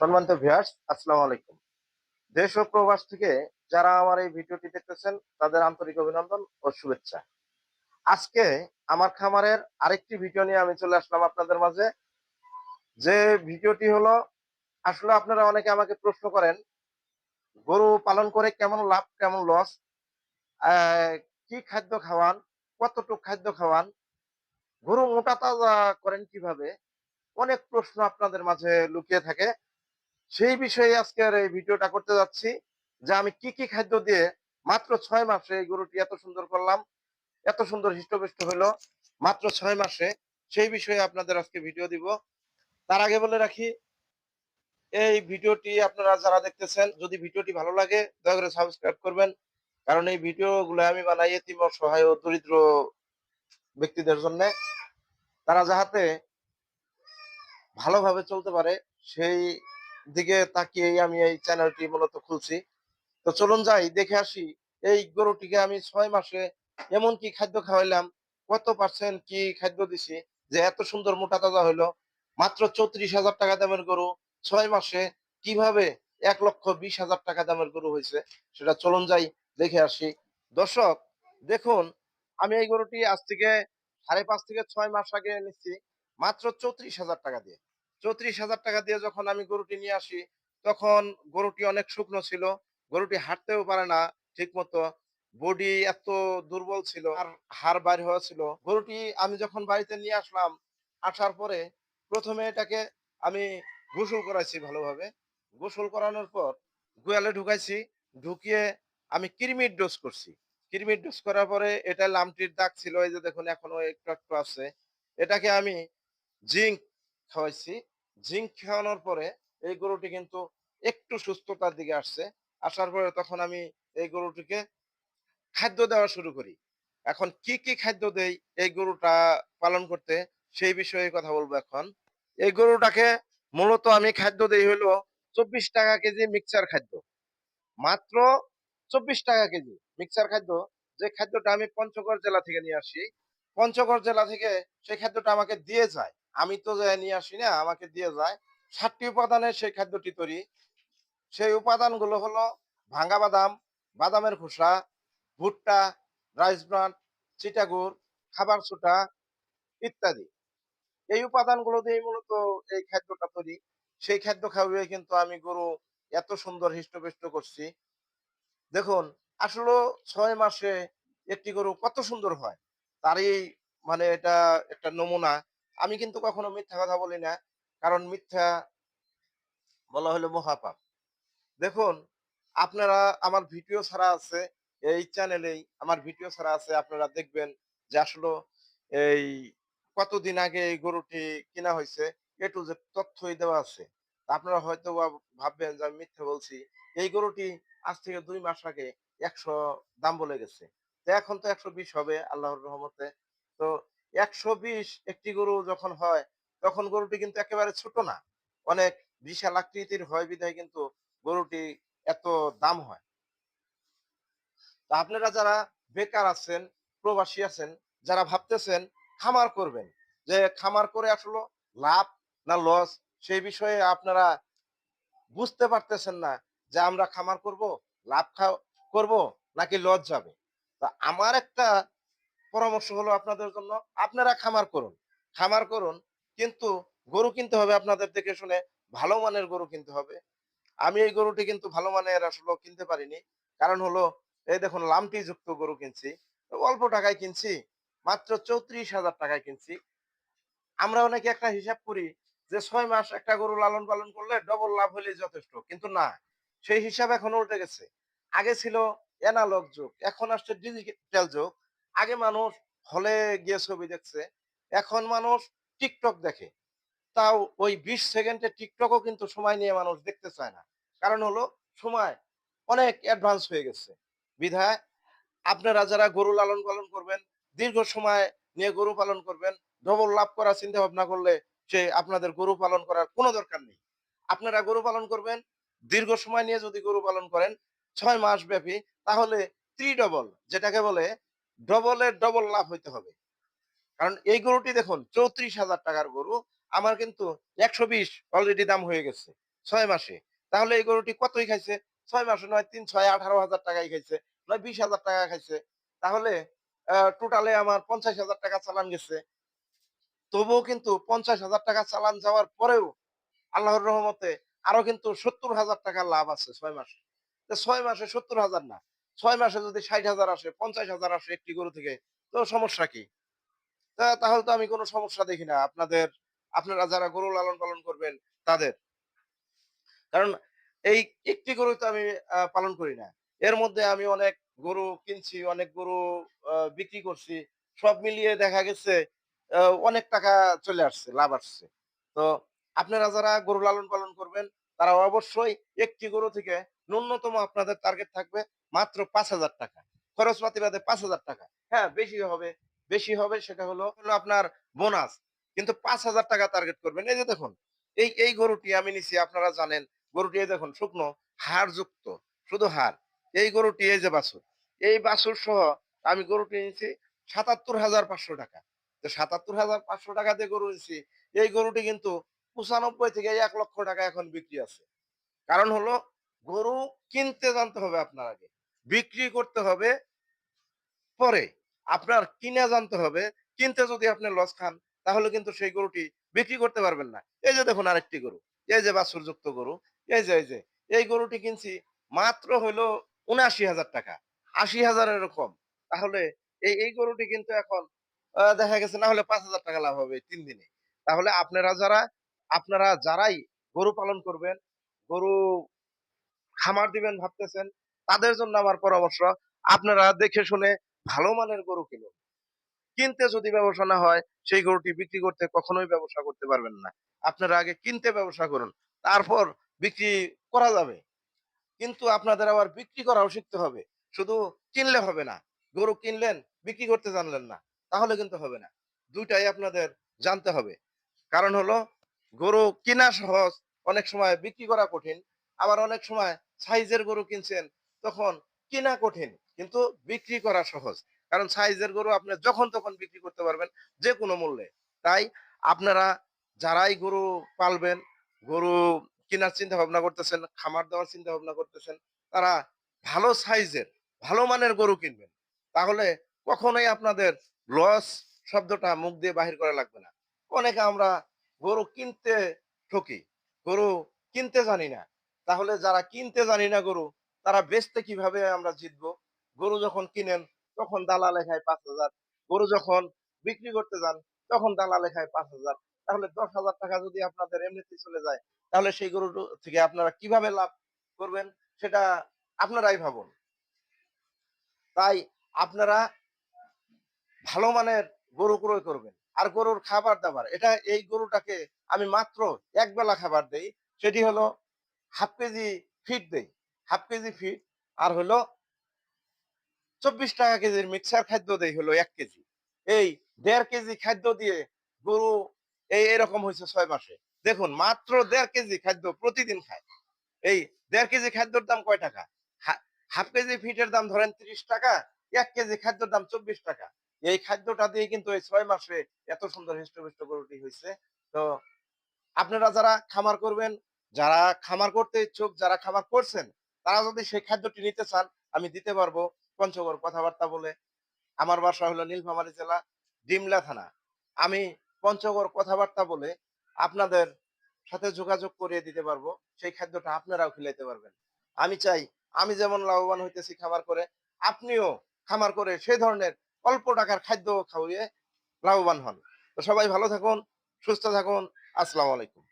সম্মানিত ভিউয়ার্স আসসালামু আলাইকুম। দেশ ও প্রবাস থেকে যারা আমার এই ভিডিওটি দেখতেছেন, তাদের আন্তরিক অভিনন্দন ও শুভেচ্ছা। আজকে আমার খামারের আরেকটি ভিডিও নিয়ে আমি চলে আসলাম আপনাদের মাঝে। যে ভিডিওটি হলো, আসলে আপনারা অনেকে আমাকে প্রশ্ন করেন, গরু পালন করে কেমন লাভ, কেমন লস কি খাদ্য খাওয়ান, কতটুক খাদ্য খাওয়ান, গরু মোটা তাজা করেন কীভাবে, অনেক প্রশ্ন আপনাদের মাঝে লুকিয়ে থাকে। সেই বিষয়ে আজকের এই ভিডিওটা করতে যাচ্ছি, যে আমি কি কি খাদ্য দিয়ে মাত্র ছয় মাসে এই গরুটি এত সুন্দর করলাম, এত সুন্দর হৃষ্টপুষ্ট হলো মাত্র ছয় মাসে সেই বিষয়ে আপনাদের আজকে ভিডিও দিব। তার আগে বলে রাখি, এই ভিডিওটি আপনারা যারা দেখতেছেন, যদি ভিডিওটি ভালো লাগে, দয়া করে সাবস্ক্রাইব করবেন, কারণ এই ভিডিওগুলো আমি বানাই এতিম সহায় ও দরিদ্র ব্যক্তিদের জন্য। তারা যাহাতে ভালোভাবে চলতে পারে, সেই দিকে তাকিয়েই আমি এই চ্যানেলটি মূলত খুলছি। তো চলুন যাই, দেখে আসি, এই গরুটিকে আমি ছয় মাসে এমন কি খাদ্য খাওয়াইলাম, কত পার্সেন্ট কি খাদ্য দিছি, যে এত সুন্দর মোটা তাজা হইল, মাত্র চৌত্রিশ হাজার টাকা দামের গরু, ছয় মাসে কীভাবে এক লক্ষ বিশ হাজার টাকা দামের গরু হয়েছে সেটা চলুন যাই, দেখে আসি। দর্শক, দেখুন, আমি এই গরুটি আজ থেকে সাড়ে পাঁচ থেকে ছয় মাস আগে নিচ্ছি, মাত্র চৌত্রিশ হাজার টাকা দিয়ে। চৌত্রিশ হাজার টাকা দিয়ে যখন আমি গরুটি নিয়ে আসি, তখন গরুটি অনেক শুকনো ছিল, গরুটি হাঁটতেও পারে না ঠিক মতো বডি এত দুর্বল ছিল, আর হাড় বাইর হওয়া ছিল। গরুটি আমি যখন বাড়িতে নিয়ে আসলাম, আসার পরে প্রথমে এটাকে আমি গোসল করাইছি ভালোভাবে। গোসল করানোর পর গোয়ালে ঢুকাইছি, ঢুকিয়ে আমি কিরমির ডোজ করছি। কিরমির ডোজ করার পরে এটা লামটির দাগ ছিল, এই যে দেখুন এখনও একটু একটু আছে। এটাকে আমি জিঙ্ক খাওয়াইছি। জিঙ্ক খাওয়ানোর পরে এই গরুটি কিন্তু একটু সুস্থতার দিকে আসছে। আসার পরে তখন আমি এই গরুটিকে খাদ্য দেওয়া শুরু করি। এখন কি কি খাদ্য দেই এই গরুটা পালন করতে সেই বিষয়ে কথা বলব এখন। এই গরুটাকে মূলত আমি খাদ্য দেই হলো চব্বিশ টাকা কেজি মিক্সচার খাদ্য। মাত্র চব্বিশ টাকা কেজি মিক্সচার খাদ্য। যে খাদ্যটা আমি পঞ্চগড় জেলা থেকে নিয়ে আসি, পঞ্চগড় জেলা থেকে সেই খাদ্যটা আমাকে দিয়ে যায়। আমি তো নিয়ে আসি না, আমাকে দিয়ে যায়। সাতটি উপাদানের সেই খাদ্যটি তৈরি। সেই উপাদানগুলো হলো ভাঙ্গা বাদাম, বাদামের খোসা, ভুট্টা, রাইস ব্রান চিটাগুড় খাবার সুটা ইত্যাদি। এই উপাদানগুলো দিয়ে মূলত এই খাদ্যটা তৈরি। সেই খাদ্য খাওয়িয়ে কিন্তু আমি গরু এত সুন্দর হৃষ্টপুষ্ট করছি। দেখুন, আসলে ছয় মাসে একটি গরু কত সুন্দর হয়, তারই মানে এটা একটা নমুনা। আমি কিন্তু কখনো মিথ্যা কথা বলি না কারণ মিথ্যা বলা হলো মহাপাপ। দেখুন, আপনারা, আমার ভিডিও ছাড়া আছে, এই চ্যানেলেই আমার ভিডিও ছাড়া আছে, আপনারা দেখবেন যে আসলে এই কতদিন আগে এই গরুটি কিনা হয়েছে, এ টু যে তথ্যই দেওয়া আছে। আপনারা হয়তো ভাববেন যে আমি মিথ্যা বলছি, এই গরুটি আজ থেকে দুই মাস আগে একশো দাম বলে গেছে। তো এখন তো একশো বিশ হবে, আল্লাহর রহমতে। তো একশো বিশ একটি গরু যখন হয়, তখন গরুটি কিন্তু একেবারে ছোট না। অনেক বিশাল আকৃতির হয় বিধায় কিন্তু গরুটি এত দাম হয়। তা আপনারা যারা বেকার আছেন, প্রবাসী আছেন, যারা ভাবতেছেন খামার করবেন, যে খামার করে আসলে লাভ না লস, সেই বিষয়ে আপনারা বুঝতে পারতেছেন না যে আমরা খামার করব, লাভ করব নাকি লস যাবে। তা আমার একটা পরামর্শ হলো আপনাদের জন্য, আপনারা খামার করুন। খামার করুন, কিন্তু গরু কিনতে হবে আপনাদের দেখে শুনে, ভালো মানের গরু কিনতে হবে। আমি এই গরুটি কিন্তু ভালো মানের আসলে কিনতে পারিনি। কারণ হলো, এই দেখুন লামটি যুক্ত গরু কিনছি, অল্প টাকায় কিনছি, মাত্র চৌত্রিশ হাজার টাকায় কিনছি। আমরা অনেকে একটা হিসাব করি যে ছয় মাস একটা গরু লালন পালন করলে ডবল লাভ হলে যথেষ্ট, কিন্তু না। সেই হিসাব এখন উল্টে গেছে। আগে ছিল এনালগ যুগ, এখন আসছে ডিজিটাল যুগ। আগে মানুষ হলে গিয়ে ছবি দেখছে, এখন মানুষ টিকটক দেখে। তাও ওই বিশ সেকেন্ডে টিকটকও কিন্তু সময় নিয়ে মানুষ দেখতে চায় না। কারণ হলো সময় অনেক অ্যাডভান্স হয়ে গেছে। বিধায় আপনারা যারা গরু লালন পালন করবেন, দীর্ঘ সময় নিয়ে গরু পালন করবেন ডবল লাভ করার চিন্তা ভাবনা করলে সে আপনাদের গরু পালন করার কোনো দরকার নেই। আপনারা গরু পালন করবেন, দীর্ঘ সময় নিয়ে যদি গরু পালন করেন, ছয় মাস ব্যাপী, তাহলে ত্রি ডবল যেটাকে বলে ডবলের ডবল লাভ হইতে হবে। কারণ এই গরুটি দেখুন, চৌত্রিশ হাজার টাকার গরু, আমার কিন্তু একশো বিশ অলরেডি দাম হয়ে গেছে ছয় মাসে। তাহলে এই গরুটি কতই খাইছে? ছয় মাসে নয়, তিন, ছয়, আঠারো হাজার টাকাই খাইছে, নয়, বিশ হাজার টাকা খাইছে। তাহলে টোটালে আমার পঞ্চাশ হাজার টাকা চালান গেছে। তবুও কিন্তু পঞ্চাশ হাজার টাকা চালান যাওয়ার পরেও আল্লাহর রহমতে আরও কিন্তু সত্তর হাজার টাকা লাভ আছে ছয় মাসে। ছয় মাসে সত্তর হাজার না ছয় মাসে যদি ষাট হাজার আসে, পঞ্চাশ হাজার আসে একটি গরু থেকে, তো সমস্যা কি? তাহলে তো আমি কোনো সমস্যা দেখি না। আপনাদের, আপনারা যারা গরু লালন পালন করবেন, তাদের। কারণ এই একটি গরু তো আমি পালন করি না। এর মধ্যে আমি অনেক গরু কিনছি, অনেক গরু বিক্রি করছি। সব মিলিয়ে দেখা গেছে অনেক টাকা চলে আসছে, লাভ আসছে। তো আপনারা যারা গরু লালন পালন করবেন, তারা অবশ্যই একটি গরু থেকে ন্যূনতম আপনাদের টার্গেট থাকবে মাত্র পাঁচ হাজার টাকা। খরচপাতি বাদে পাঁচ হাজার টাকা। হ্যাঁ বেশি হবে বেশি হবে সেটা হলো হলো আপনার বোনাস। কিন্তু পাঁচ হাজার টাকা টার্গেট করবেন। এই যে দেখুন, এই এই গরুটি আমি নিছি, আপনারা জানেন, গরুটি এই দেখুন, শুকনো হাড় যুক্ত শুধু হাড়। এই গরুটি, এই যে বাছুর, এই বাছুর সহ আমি গরুটি নিয়েছি সাতাত্তর হাজার পাঁচশো টাকা। তো সাতাত্তর হাজার পাঁচশো টাকা দিয়ে গরু নিয়েছি এই গরুটি কিন্তু পঁচানব্বই থেকে এক লক্ষ টাকা এখন বিক্রি আছে। কারণ হলো, গরু কিনতে জানতে হবে আপনার আগে। বিক্রি করতে হবে পরে। আপনার কিনে জানতে হবে, কিনতে যদি আপনি লস খান, তাহলে কিন্তু সেই গরুটি বিক্রি করতে পারবেন না। এই যে দেখুন আরেকটি গরু, এই যে বাছুর যুক্ত গরু, এই যে এই যে, এই গরুটি কিনছি মাত্র হইল উনআশি হাজার টাকা, আশি হাজারের কম। তাহলে এই এই গরুটি কিন্তু এখন দেখা গেছে না হলে পাঁচ হাজার টাকা লাভ হবে তিন দিনে। তাহলে আপনারা যারা, আপনারা যারাই গরু পালন করবেন, গরু খামার দিবেন ভাবতেছেন তাদের জন্য আমার পরামর্শ, আপনারা দেখে শুনে ভালো মানের গরু কিনুন। কিনতে যদি ব্যবসা না হয়, সেই গরুটি বিক্রি করতে কখনোই ব্যবসা করতে পারবেন না। আপনারা আগে কিনতে ব্যবসা করুন, তারপর বিক্রি করা যাবে। কিন্তু আপনাদের আবার বিক্রি করাও শিখতে হবে। শুধু কিনলে হবে না, গরু কিনলেন, বিক্রি করতে জানলেন না, তাহলে কিন্তু হবে না। দুইটাই আপনাদের জানতে হবে। কারণ হলো, গরু কিনা সহজ, অনেক সময় বিক্রি করা কঠিন, আবার অনেক সময় সাইজের গরু কিনছেন তখন কিনা কঠিন, কিন্তু বিক্রি করা সহজ। কারণ সাইজের গরু আপনি যখন তখন বিক্রি করতে পারবেন যে কোনো মূল্যে। তাই আপনারা যারাই গরু পালবেন, গরু কেনার চিন্তা ভাবনা করতেছেন, খামার দেওয়ার চিন্তা ভাবনা করতেছেন, তারা ভালো সাইজের, ভালো মানের গরু কিনবেন। তাহলে কখনোই আপনাদের লস শব্দটা মুখ দিয়ে বাহির করা লাগবে না। অনেকে আমরা গরু কিনতে ঠকি, গরু কিনতে জানি না। তাহলে যারা কিনতে জানি না গরু তারা বেচতে কীভাবে আমরা জিতবো? গরু যখন কিনেন, তখন দালাল লেখায় পাঁচ হাজার। গরু যখন বিক্রি করতে যান, তখন দালাল লেখায় পাঁচ হাজার। তাহলে দশ হাজার টাকা যদি আপনাদের এমনিতে চলে যায়, তাহলে সেই গরু থেকে আপনারা কীভাবে লাভ করবেন? সেটা আপনারাই ভাবুন। তাই আপনারা ভালো মানের গরু ক্রয় করবেন। আর গরুর খাবার দাবার, এটা এই গরুটাকে আমি মাত্র এক বেলা খাবার দেই, সেটি হলো হাফ কেজি ফিট দেই। হাফ কেজি ফিট আর হলো চব্বিশ টাকা কেজির মিক্সার খাদ্য দেই হলো এক কেজি। এই দেড় কেজি খাদ্য দিয়ে গরু এই এরকম হয়েছে ছয় মাসে। দেখুন, মাত্র দেড় কেজি খাদ্য প্রতিদিন খায়। এই দেড় কেজি খাদ্যর দাম কয় টাকা? হাফ কেজি ফিটের দাম ধরেন ত্রিশ টাকা, এক কেজি খাদ্যর দাম চব্বিশ টাকা। এই খাদ্যটা দিয়ে কিন্তু এই ছয় মাসে এত সুন্দর হৃষ্টপুষ্ট গরুটি হয়েছে তো আপনারা যারা খামার করবেন, যারা খামার করতে ইচ্ছুক, যারা খামার করছেন তারা যদি সেই খাদ্যটি নিতে চান, আমি দিতে পারব। পঞ্চগড় কথাবার্তা বলে। আমার বাসা হলো নীলফামারী জেলা, ডিমলা থানা। আমি পঞ্চগড় কথাবার্তা বলে আপনাদের সাথে যোগাযোগ করিয়ে দিতে পারব। সেই খাদ্যটা আপনারাও খিলাইতে পারবেন। আমি চাই, আমি যেমন লাভবান হইতেছি খামার করে, আপনিও খামার করে সেই ধরনের অল্প টাকার খাদ্য খাওয়িয়ে লাভবান হন। তো সবাই ভালো থাকুন, সুস্থ থাকুন। আসসালামু আলাইকুম।